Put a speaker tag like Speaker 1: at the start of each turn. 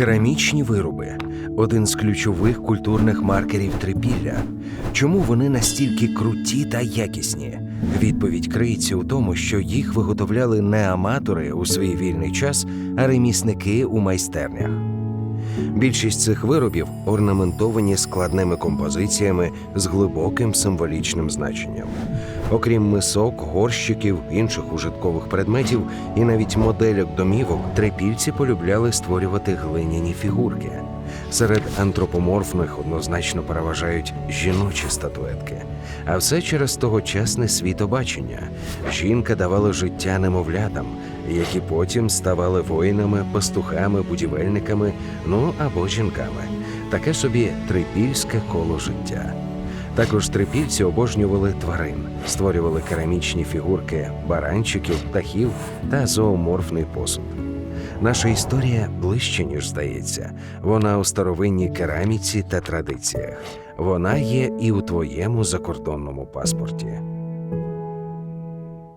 Speaker 1: Керамічні вироби один з ключових культурних маркерів трипілля. Чому вони настільки круті та якісні? Відповідь криється у тому, що їх виготовляли не аматори у свій вільний час, а ремісники у майстернях. Більшість цих виробів орнаментовані складними композиціями з глибоким символічним значенням. Окрім мисок, горщиків, інших ужиткових предметів і навіть модельок домівок, трипільці полюбляли створювати глиняні фігурки. Серед антропоморфних однозначно переважають жіночі статуетки. А все через тогочасне світобачення. Жінка давала життя немовлятам, які потім ставали воїнами, пастухами, будівельниками, ну або жінками. Таке собі трипільське коло життя. Також трипільці обожнювали тварин, створювали керамічні фігурки баранчиків, птахів та зооморфний посуд. Наша історія ближче, ніж здається. Вона у старовинній кераміці та традиціях. Вона є і у твоєму закордонному паспорті.